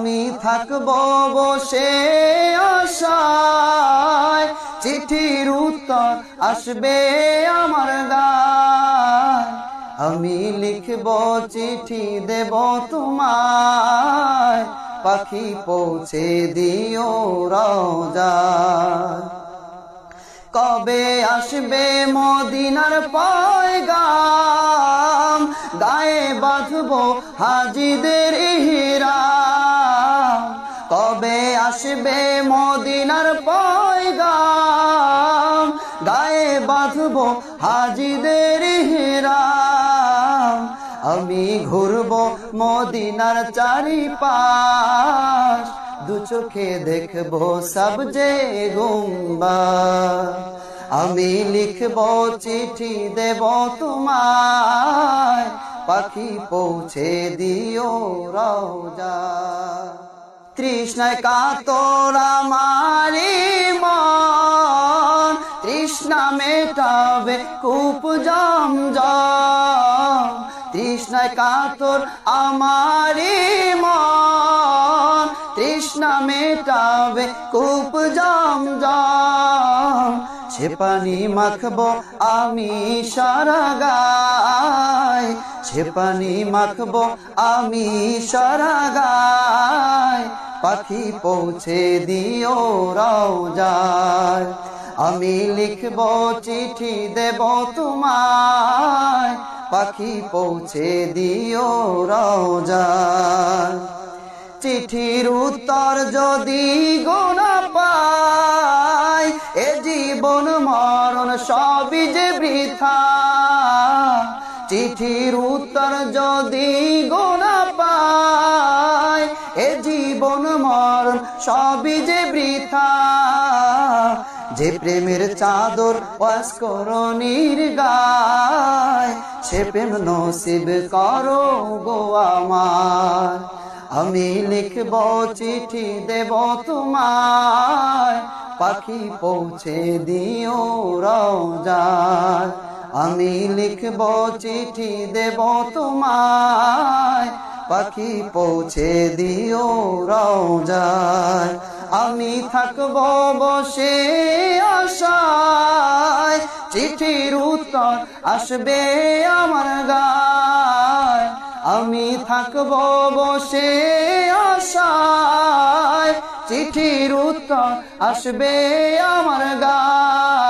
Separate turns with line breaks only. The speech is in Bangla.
আমি থাকব বসে আশায়। চিঠির উত্তর আসবে আমার গায়। আমি লিখব চিঠি, দেব তোমায়। পাখি পৌঁছে দিও রোজা কবে আসবে মদিনার পয়গাম? গায়ে বাঁধবো হাজিদের ইহরাম। কবে আসবে মদিনার পয়গাম, গায়ে বাঁধবো হাজিদের ইহরাম আমি ঘুরবো মদিনার চারিপাশ, দু চোখে দেখব সব যে গুম্বা। আমি লিখব চিঠি দেব তোমায়, পাখি পৌঁছে দিও রোজা তৃষ্ণায় কাতর আমারি মন তৃষ্ণা মেটাবে কূপ জম তৃষ্ণায় কাতর আমারি মন তৃষ্ণা মেটাবে কূপ জম জম। সে পানি মাখবো আমি সারা গায় সে পানি মাখবো আমি সারা গায় পাখি পৌঁছে দিও রওজায়। আমি লিখব চিঠি দেব তোমায়, পাখি পৌঁছে দিও রওজায়। চিঠির উত্তর যদি গোনা পাই, এ জীবন মরণ সবই যে বৃথা। চিঠির উত্তর যদি জীবন মরণ সবই যে বৃথা। যে প্রেমের চাদর ওয়াসকরণীর গায়, সে প্রেম নসিব করো গো আমার। আমি লিখব চিঠি দেব তোমায়, পাখি পৌঁছে দিও রওজায় আমি লিখব চিঠি দেব তোমায় পাখি পৌঁছে দিও রওজায়। আমি থাকব বসে আশায়। চিঠির উত্তর আসবে আমার গায়। আমি থাকব বসে আশায়। চিঠির উত্তর আসবে আমার গায়।